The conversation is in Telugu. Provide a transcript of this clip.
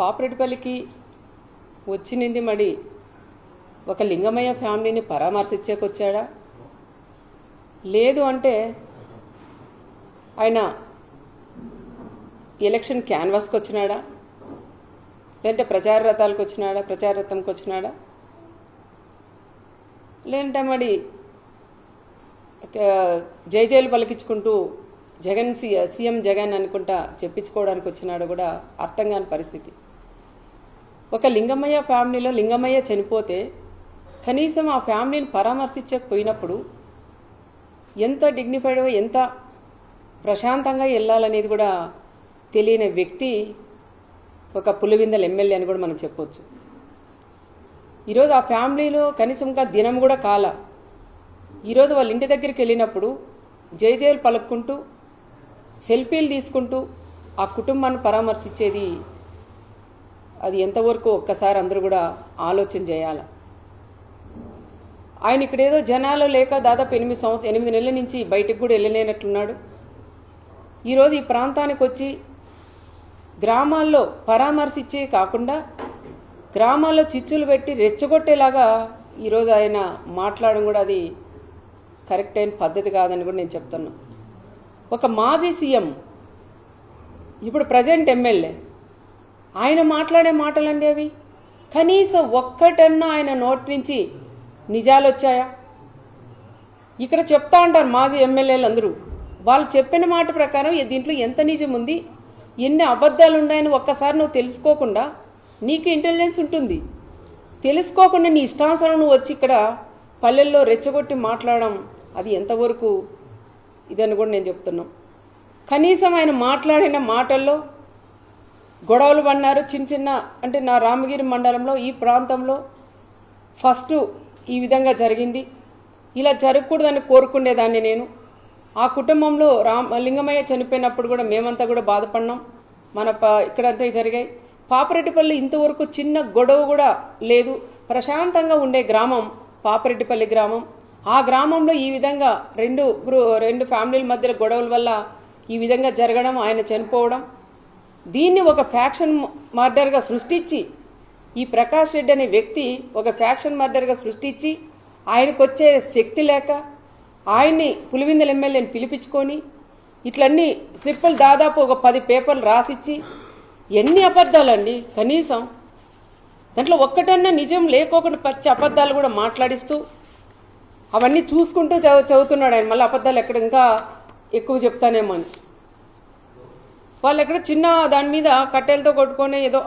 పాపిరెడ్డిపల్లికి వచ్చినింది మడి. ఒక లింగమయ్య ఫ్యామిలీని పరామర్శించేకొచ్చాడా? లేదు అంటే ఆయన ఎలక్షన్ క్యాన్వాస్కి వచ్చినాడా లేదంటే ప్రచార రథాలకు వచ్చినాడా ప్రచార రథంకి వచ్చినాడా లేదంటే మరి జయజయలు పలికించుకుంటూ జగన్ సి సీఎం జగన్ అనుకుంటా చెప్పించుకోవడానికి వచ్చినాడు కూడా అర్థం కాని పరిస్థితి. ఒక లింగమయ్య ఫ్యామిలీలో లింగమయ్య చనిపోతే కనీసం ఆ ఫ్యామిలీని పరామర్శించకపోయినప్పుడు ఎంత డిగ్నిఫైడ్ ఎంత ప్రశాంతంగా వెళ్ళాలనేది కూడా తెలియని వ్యక్తి ఒక పులివిందల ఎమ్మెల్యే అని కూడా మనం చెప్పొచ్చు. ఈరోజు ఆ ఫ్యామిలీలో కనీసం ఇంకా దినం కూడా కాల. ఈరోజు వాళ్ళ ఇంటి దగ్గరికి వెళ్ళినప్పుడు జయజయలు పలుకుంటూ పలుక్కుంటూ సెల్ఫీలు తీసుకుంటూ ఆ కుటుంబాన్ని పరామర్శించేది అది ఎంతవరకు ఒక్కసారి అందరూ కూడా ఆలోచన చేయాలి? ఆయన ఇక్కడ ఏదో జనాలు లేక దాదాపు ఎనిమిది సంవత్సరం ఎనిమిది నెలల నుంచి బయటకు కూడా వెళ్ళలేనట్లున్నాడు ఈరోజు ఈ ప్రాంతానికి వచ్చి గ్రామాల్లో పరామర్శించే కాకుండా గ్రామాల్లో చిచ్చులు పెట్టి రెచ్చగొట్టేలాగా ఈరోజు ఆయన మాట్లాడడం కూడా అది కరెక్ట్ అయిన పద్ధతి కాదని కూడా నేను చెప్తున్నా. ఒక మాజీ సీఎం ఇప్పుడు ప్రజెంట్ ఎమ్మెల్యే ఆయన మాట్లాడే మాటలండి అవి. కనీసం ఒక్కటన్నా ఆయన నోటి నుంచి నిజాలు వచ్చాయా? ఇక్కడ చెప్తా ఉంటారు మాజీ ఎమ్మెల్యేలు అందరూ వాళ్ళు చెప్పిన మాట ప్రకారం దీంట్లో ఎంత నిజం ఉంది? ఎన్ని అబద్ధాలు ఉన్నాయని ఒక్కసారి నువ్వు తెలుసుకోకుండా నీకు ఇంటెలిజెన్స్ ఉంటుంది. తెలుసుకోకుండా నీ ఇష్టానుసారం నువ్వు వచ్చి ఇక్కడ పల్లెల్లో రెచ్చగొట్టి మాట్లాడడం అది ఎంతవరకు? ఇదని కూడా నేను చెప్తున్నాం. కనీసం ఆయన మాట్లాడిన మాటల్లో గొడవలు పడినారు చిన్న చిన్న అంటే నా రామగిరి మండలంలో ఈ ప్రాంతంలో ఫస్ట్ ఈ విధంగా జరిగింది. ఇలా జరగకూడదని కోరుకునేదాన్ని నేను. ఆ కుటుంబంలో రామ్ లింగమయ్య చనిపోయినప్పుడు కూడా మేమంతా కూడా బాధపడినాం. మన ప ఇక్కడంతా జరిగాయి. పాపరెడ్డిపల్లి ఇంతవరకు చిన్న గొడవ కూడా లేదు. ప్రశాంతంగా ఉండే గ్రామం పాపరెడ్డిపల్లి గ్రామం. ఆ గ్రామంలో ఈ విధంగా రెండు రెండు ఫ్యామిలీల మధ్య గొడవల వల్ల ఈ విధంగా జరగడం ఆయన చనిపోవడం. దీన్ని ఒక ఫ్యాక్షన్ మర్డర్గా సృష్టించి ఈ ప్రకాష్ రెడ్డి అనే వ్యక్తి ఒక ఫ్యాక్షన్ మర్డర్గా సృష్టించి ఆయనకు వచ్చే శక్తి లేక ఆయన్ని పులివిందల ఎమ్మెల్యేని పిలిపించుకొని ఇట్లన్నీ స్లిప్పులు దాదాపు ఒక పది పేపర్లు రాసిచ్చి ఎన్ని అబద్ధాలండి? కనీసం దాంట్లో ఒక్కటన్నా నిజం లేకోకుండా పచ్చి అబద్ధాలు కూడా మాట్లాడిస్తూ అవన్నీ చూసుకుంటూ చదువు చదువుతున్నాడు ఆయన. మళ్ళీ అబద్ధాలు ఎక్కడ ఇంకా ఎక్కువ చెప్తానేమో అని. వాళ్ళు ఎక్కడ చిన్న దాని మీద కట్టెలతో కొట్టుకొని ఏదో